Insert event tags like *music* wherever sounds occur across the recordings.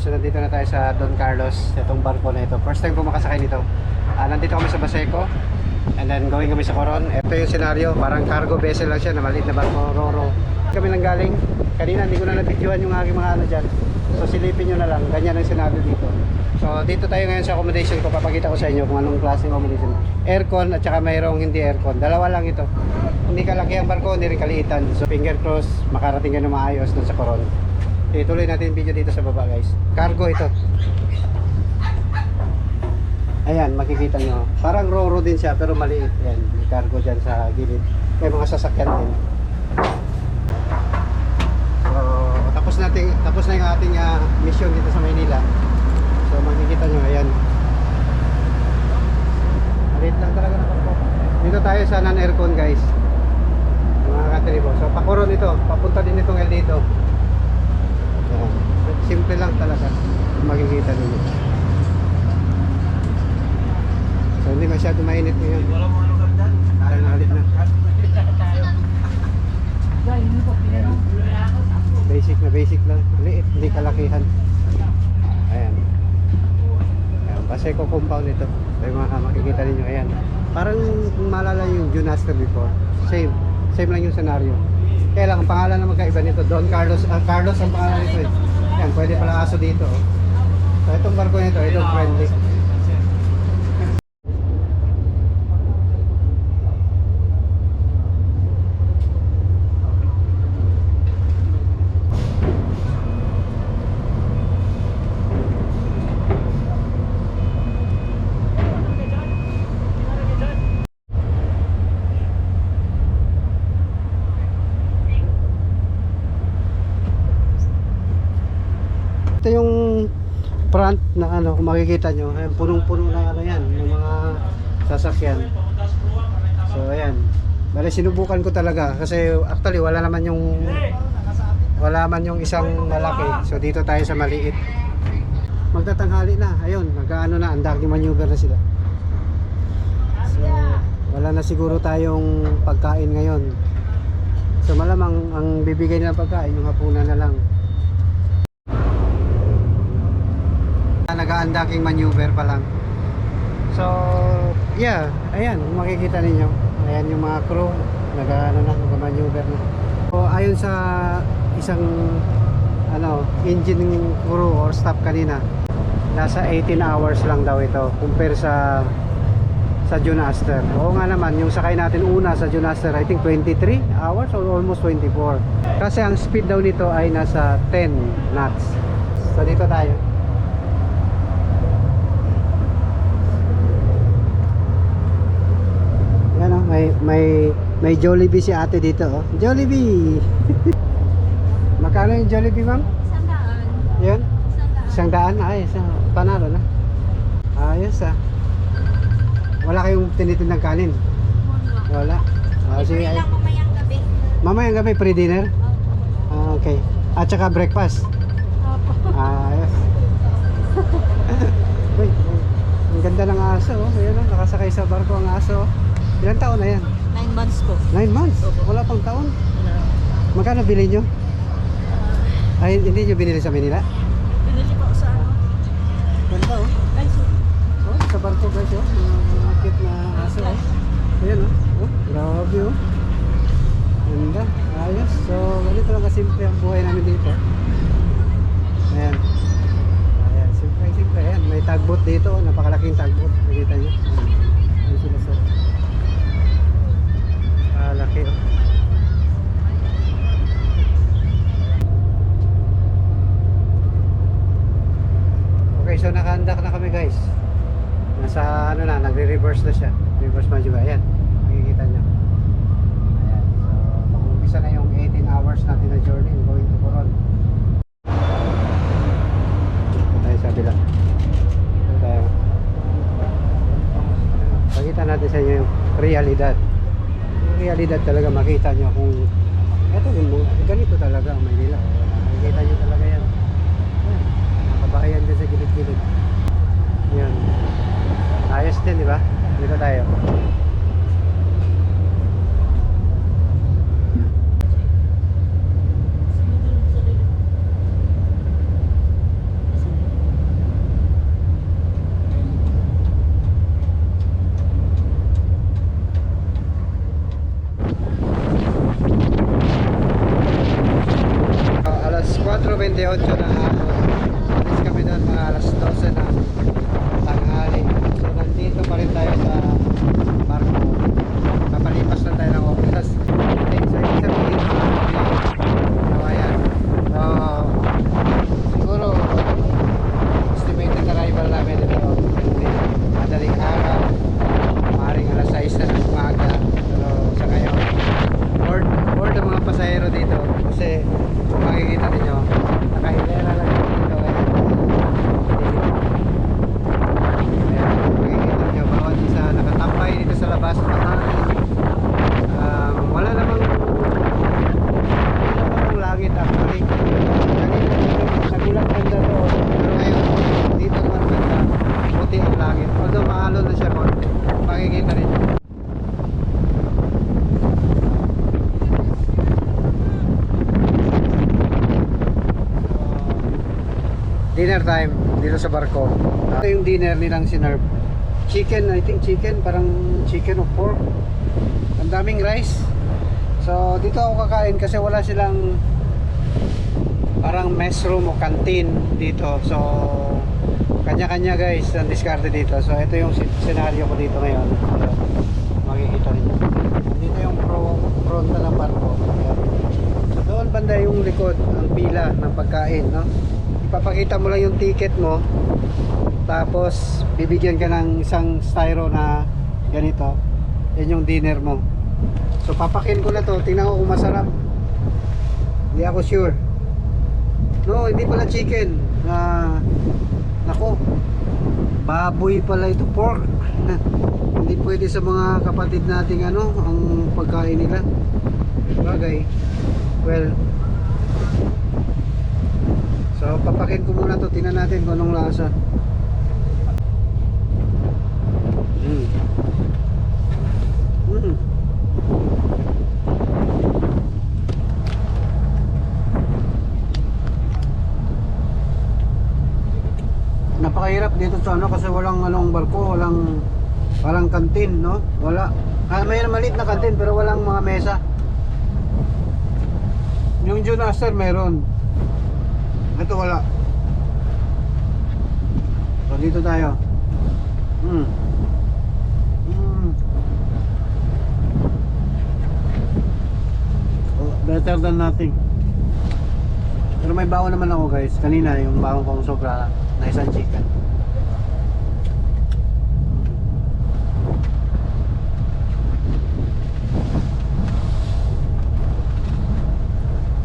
guys, so nandito na tayo sa Don Carlos, itong barko na ito. First time ko makasakay nito. Ah, nandito kami sa Baseco. And then going kami sa Coron. Ito yung senaryo, parang cargo vessel lang siya na maliit na barko, Roro. Kami lang galing. Kanina hindi ko na nabidyohan yung aking mga ano dyan. So silipin nyo na lang, ganyan ang senaryo dito. So dito tayo ngayon sa accommodation ko, papakita ko sa inyo kung anong klaseng accommodation. Aircon at saka mayroong hindi aircon. Dalawa lang ito. Hindi kalaki ang barko, hindi rin kaliitan. So finger cross, makarating ka na maayos dun sa Coron. Ituloy natin yung video dito sa baba guys. Cargo ito. Ayan, makikita nyo. Parang roro din siya pero maliit. Ayan, may cargo dyan sa gilid. May mga sasakyan din. So, tapos natin, tapos na yung ating ah, mission dito sa Maynila. So, makikita nyo, ayan. Maliit lang talaga na. Dito tayo sa non-aircon guys. Mga katribo. So, pakuron ito. Papunta din itong El dito. Simple lang talaga. Makikita ninyo. So, hindi masyado mainit ngayon. Parang halit na. Basic na basic lang. Liit, hindi kalakihan. Ayan. Ayan, Paseco compound ito. Yung mga makikita ninyo, ayan. Parang kung maalala yung Junaster before. Same. Same lang yung scenario. Kaya lang, ang pangalan na magkaiba nito, Don Carlos. ah, Carlos ang pangalan nito eh. Ayan, pwede pala aso dito. So, itong barko nito, ito friendly. Ito yung front na ano, kung makikita nyo, ayan, punong-puno ng ano yan, ng mga sasakyan. So ayan. Bale sinubukan ko talaga kasi actually wala naman yung wala man yung isang malaki. So dito tayo sa maliit. Magtatanghali na. Ayun, nag-ano na, ang dami maneuver na sila. So wala na siguro tayong pagkain ngayon. So malamang ang bibigay nilang pagkain yung hapunan na lang. Nag-undaking maneuver pa lang. So, yeah, ayan, makikita ninyo. Ayan yung mga crew, nag-ano na, nag-maneuver na. So, ayon sa isang ano, engine crew or staff kanina, nasa 18 hours lang daw ito compare sa sa June Aster. Oo nga naman, yung sakay natin una sa June Aster, I think 23 hours or almost 24. Kasi ang speed daw nito ay nasa 10 knots. So dito tayo. Yan oh, may may may Jollibee si ate dito oh. Jollibee. *laughs* Magkano yung Jollibee, ma'am? Sandaan. Yan. Sandaan. Isang daan ay sa panalo na. Ayos ah. Wala kayong tinitindang kanin? Wala. Ah, sige. Ay- lang mamayang gabi. Mamayang gabi pre-dinner? Ah, okay. At saka breakfast. Opo. Ayos. *laughs* Uy, ang ganda ng aso oh. Ayan oh, nakasakay sa barko ang aso. oh. Ilang taon na yan? Nine months po. Nine months? Wala pang taon? Magkano bili nyo? Ay, hindi nyo binili sa Manila? Pinili po sa ano? Ganda oh. Ay, sorry. Oh, sa barko guys oh. Mga, cute na aso oh. Ayan oh. Oh, grabe oh. Ganda. Ayos. So, ganito lang kasimple ang buhay namin dito. Ayan. Ayan, simple, simple. Ayan, may tugboat dito. Napakalaking tugboat. Nakita nyo. Ayan. Ayan sila sa... Ah, laki oh. Okay, so nakaandak na kami guys. Nasa ano na, nagre-reverse na siya. Reverse maneuver. Ayan, makikita nyo. Ayan, so mag-umpisa na yung 18 hours natin na journey going to Coron. Tayo sa bila. Tayo. Natin sa inyo yung realidad. Realidad talaga makita nyo kung eto yung ganito talaga ang Maynila. Makikita nyo talaga yan. Ayan, nakabahayan din sa gilid-gilid. Yan. Ayos din, di ba? Dito tayo. 28 la dinner time dito sa barko. Ito yung dinner nilang sinerve. Chicken, I think chicken, parang chicken or pork. Ang daming rice. So, dito ako kakain kasi wala silang parang mess room o canteen dito. So, kanya-kanya guys ang diskarte dito. So, ito yung senaryo ko dito ngayon. Ayan. Makikita ninyo. Dito yung pro frontal ng barko. Ayan. Doon banda yung likod, ang pila ng pagkain, no? Ipapakita mo lang yung ticket mo. Tapos, bibigyan ka ng isang styro na ganito. Yan yung dinner mo. So, papakin ko na to. Tingnan ko kung masarap. Hindi ako sure. No, hindi pala chicken. Ah, nako. Baboy pala ito, pork. *laughs* hindi pwede sa mga kapatid nating ano, ang pagkain nila. Bagay. Well, So, papakin ko muna to. Tingnan natin kung anong lasa. Mm. Napakahirap dito sa ano kasi walang anong barko, walang walang kantin, no? Wala. Ah, may maliit na kantin pero walang mga mesa. Yung June Aster meron. Ito wala. So dito tayo. Hmm. Hmm. Oh, better than nothing. Pero may bawon naman ako guys. Kanina yung bawon kong sobra na isang chicken.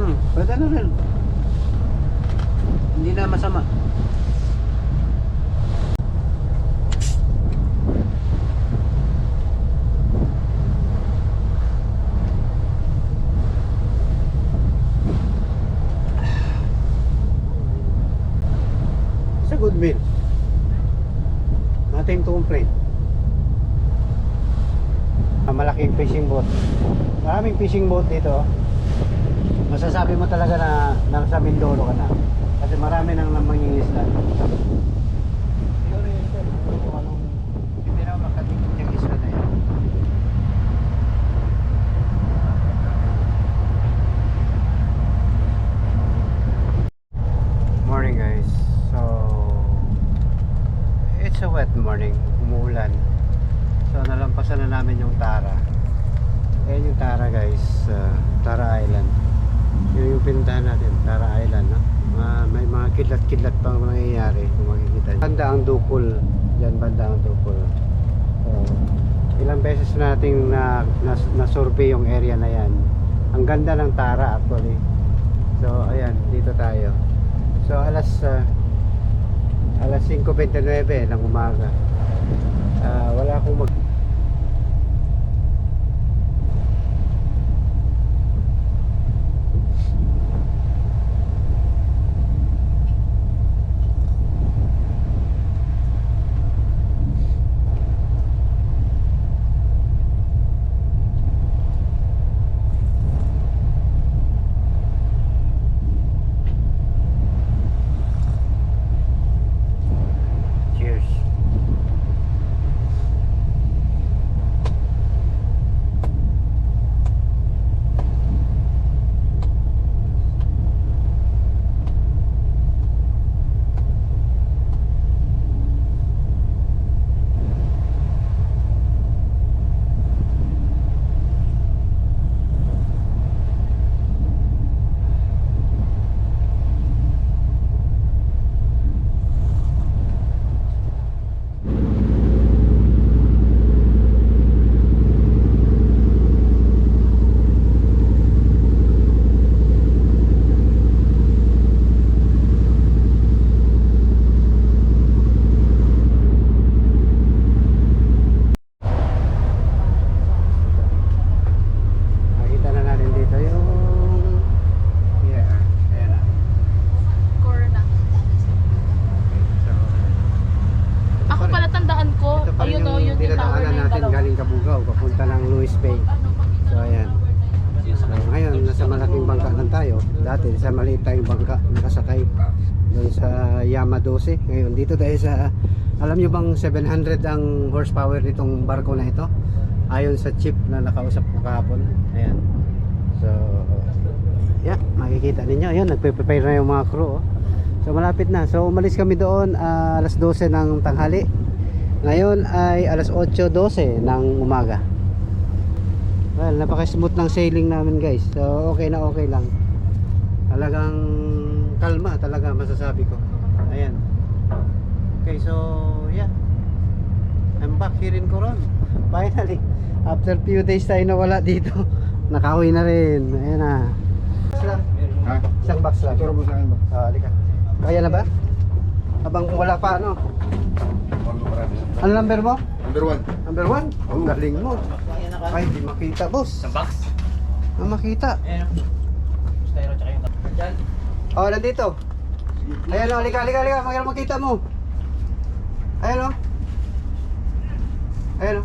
Hmm, pwede na rin. Hindi na masama. It's a good meal. Nothing to complain. Ah, Malaking fishing boat. Maraming fishing boat dito. Masasabi mo talaga na nasa Mindoro ka na. Kasi marami nang mangingisda. Siguro yun sir, kung anong hindi na makatingin yung isla na yan. Morning guys. So it's a wet morning. Umuulan. So nalampasan na namin yung Tara. Ayan yung Tara guys. uh, Tara Island. Yun yung pinuntahan natin. Tara Island. No? Mga, kidlat-kidlat pang nangyayari. Kung makikita nyo. Banda ang Dukul. Diyan banda ang Dukul. So, ilang beses nating na, na, na-survey yung area na yan. Ang ganda ng Tara actually. So ayan, dito tayo. So alas uh, alas 5.29 ng umaga. Ah, wala akong mag sa Yama 12. Ngayon, dito tayo sa, alam nyo bang 700 ang horsepower nitong barko na ito? Ayon sa chip na nakausap ko kahapon. Ayan. So, yeah, makikita ninyo. Ayan, nagpe-prepare na yung mga crew. Oh. So, malapit na. So, umalis kami doon ah, alas 12 ng tanghali. Ngayon ay alas 8.12 ng umaga. Well, napaka-smooth ng sailing namin guys. So, okay na okay lang. Talagang kalma talaga masasabi ko. Ayan. Okay, so, yeah. I'm back here in Coron. *laughs* Finally. After few days tayo nawala dito. *laughs* Nakauwi na rin. Ayan na. Box lang. Ha? Isang box lang. Turo mo sa akin ba? Ah, halika. Kaya na ba? Habang wala pa ano. Ano number mo? Number one. Number one? Ang galing mo. Ay, di makita, boss. Isang box. Ah, makita. Ayan. Styro tsaka yung. Oh, nandito. Ayan o, halika, halika, halika. Magkano makita mo? Ayan o. Ayan o.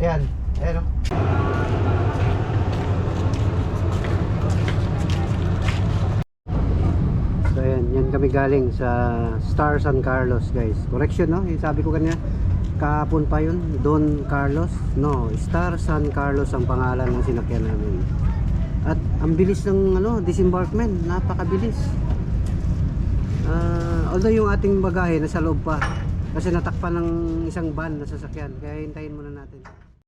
Ayan. Ayan o. So ayan, yan kami galing sa Star San Carlos guys. Correction no, yung sabi ko kanina kahapon pa yun, Don Carlos. No, Star San Carlos ang pangalan ng sinakyan namin. At ang bilis ng ano, disembarkment, napakabilis. Ah, although yung ating bagahe nasa loob pa kasi natakpan ng isang van na sasakyan kaya hintayin muna natin.